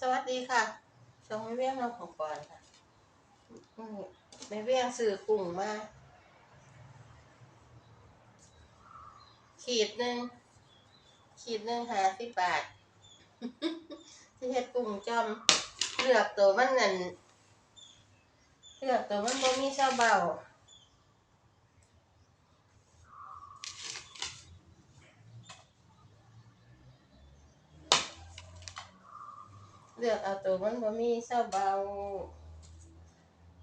สวัสดีค่ะช่องไม่เวียงเราของก่อนค่ะอืมไม่เวียงสื่อกุ้งมาขีดหนึ่งขีดหนึ่งหาสิบบาทที่เฮ็ดกุ้งจอมเลือกตัวมันนั่นเลือกตัวมันบ่มีเช่าเบา ลือกเอาตัวมันบ่มีเศร้าเบา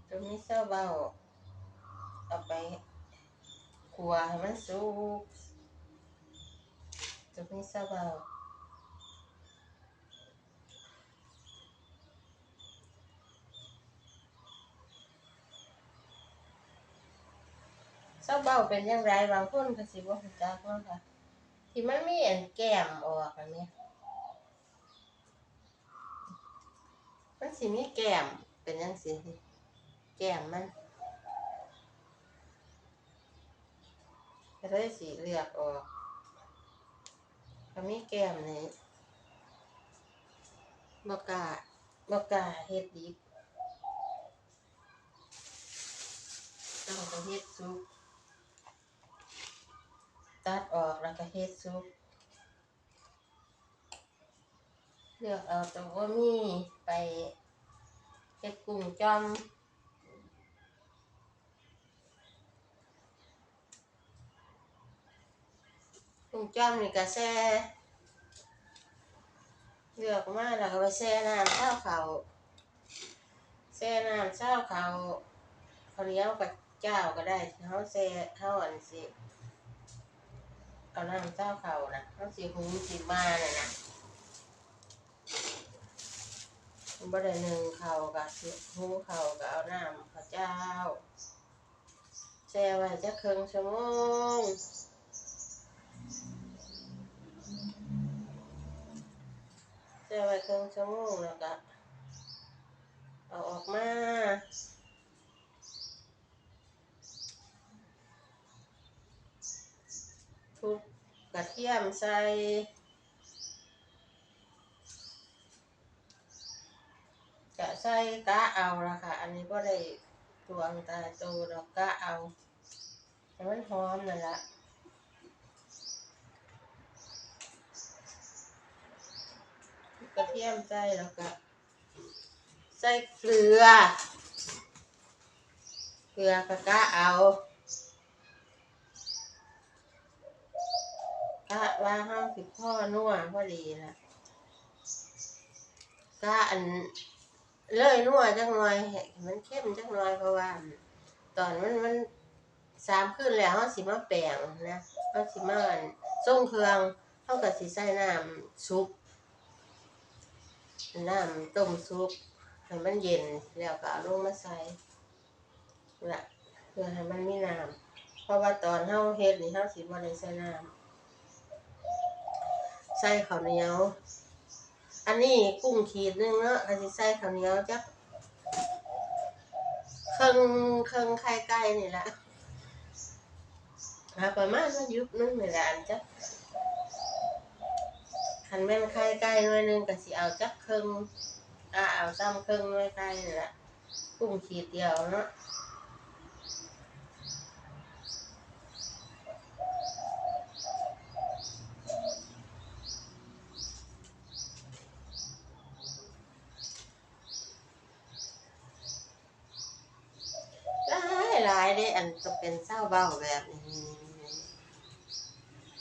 ตัวมีเศร้าเบา เอาไปขัวให้มันสุกตัวมีเศร้าเบาเศร้าเบาเป็นยังไงบางคนก็สิบ่รู้จักเนาะค่ะ ที่มันมีอันแก้มออกอันเนี้ มันสิมีแก้ม เป็นยังสิแก้มมันก็เลยสีเลือกออกก็มีแก้มนี่บกาบกาเฮ็ดดิบต้องเฮ็ดซุปตัดออกแล้วก็เฮ็ดซุป เลือกเอาตัวว่ามีไปเฮ็ดกุ้งจอมกุ้งจอมนี่ก็แช่เลือกมาแล้วก็ไปแช่น้ำเช้าเขาแช่น้ำเช้าเขาเขาเลี้ยวกับเจ้าก็ได้เขาแช่เขาอันสิเอาน้ำเช้าเขานะเขาสิหุงสิมาน่ะนะ บ่ได้หนึ่งเขากับหูเขากับเอาน้ำข้าเจ้าแช่ไว้จะครึ่งชั่วโมงแช่ไว้ครึ่งชั่วโมงแล้วก็เอาออกมาทุบกระเทียมใส่ จะใส่กะเอาละค่ะ อันนี้ก็ได้ตวงตาโตดอกกะเอาให้มันหอมนั่นละกระเทียมใส่แล้วก็ใส่เกลือ เกลือกะกะเอากะว่าห้องสิบพ่อนัวพอดีละกะอัน เลยนัวจังหน่อยให้มันเข้มจังหน่อยเพราะว่า ตอนมันมันสามขึ้นแล้วเขาสิมาแปลงนะเขาสิมาส่งเครื่องเขาก็สิใส่น้ำซุปน้ำต้มซุปให้มันเย็นแล้วก็เอาลงมาใส่ละเพื่อให้มันมีน้ำเพราะว่าตอนเขาเฮ็ดนี่เขาสิบ่ได้ใส่น้ำใส่ข้าวเหนียว อันนี้กุ้งขีดนึงเนาะก็สิใส่ข้าวเหนียวจักเครื่องเครื่องไข่ไก่นี่แหละหาประมาณว่ายุบนึงนี่แหละอันจักคันแม่นไข่ไก่หน่วยนึงก็สิเอาจักเครื่องอ่าเอาซ้ำเครื่องหน่วยไก่นี่แหละกุ้งขีดเดียวเนาะ หลายหลยเด้อันจะเป็นเศร้าเบาแบบนี้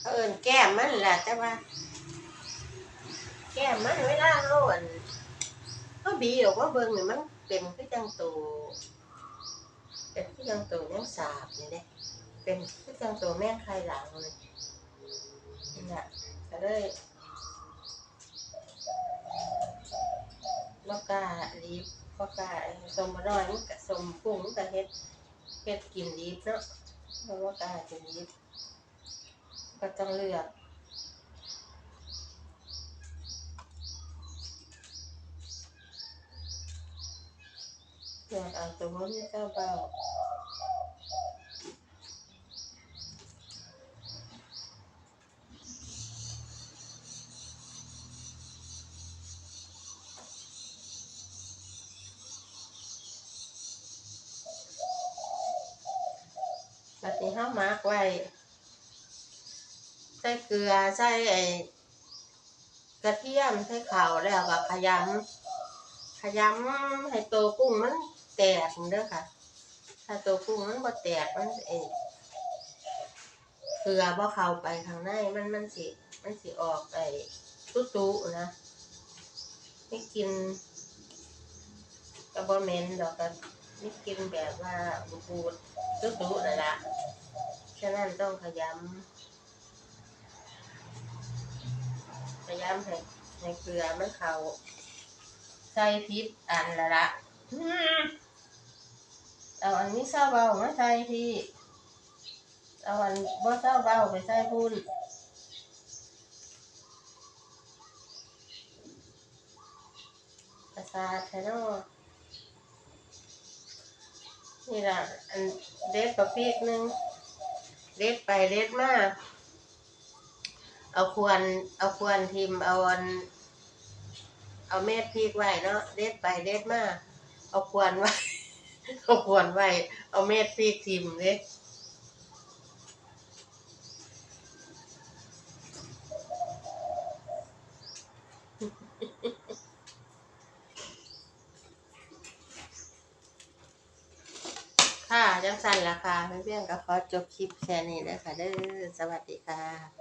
เขาเอินแก้มมันแหละแต่ว่า แก้มมันเวลาเราอันเขาบีออกว่าเบิ่งนี่มันเป็นคือจังตัวเป็นคือจังตัวแมงสาบนี่เด้เป็นคือจังตัวแมงไข่หลังเลยนี่แหละก็เลยบ่กล้ารีบบ่กล้าสมบ่น้อยมันก็สมกุ้งมันก็เฮ็ด เป็ดกินรีบเนาะเพราะว่ากล้ากินรีบก็ต้องเลือกอยากเอาตัวนี้ก็เบา เบาเฮามักไว้ ใส่เกลือ ใส่ไอ้กระเทียม ใส่ข้าวแล้วก็ขยำขยำให้ตัวกุ้งมันแตกเด้อค่ะ ถ้าตัวกุ้งมันบ่แตกมันเองเกลือบ่เข้าไปข้างในมันมันสิ มันสิออกไอ้ตุ๊ๆนะไม่กินก็บ่เมนดอกก็ ไม่กินแบบว่าบูดๆตุ๊ๆนั่นล่ะฉะนั้นต้องขยำพยายามให้ให้เกลือมันเข้าใส่พริษอันละละเอาอันนี้ซาเบามาใส่พี่เอาอันบ่ซาเบาไปใส่พุ่นประสาทแท้เนาะ นี่ละอันเด็ดกับพีกหนึ่งเด็ดไปเด็ดมาเอาควรเอาควรทิมเอาอันเอาเม็ดพริกไว้เนาะเด็ดไปเด็ดมาเอาควรไว้ เอาควรไว้ เอาเม็ดพริกทิมเด้ค่ะ จังสันราคาเพื่อนๆก็ขอจบคลิปแค่นี้เลยค่ะเด้อสวัสดีค่ะ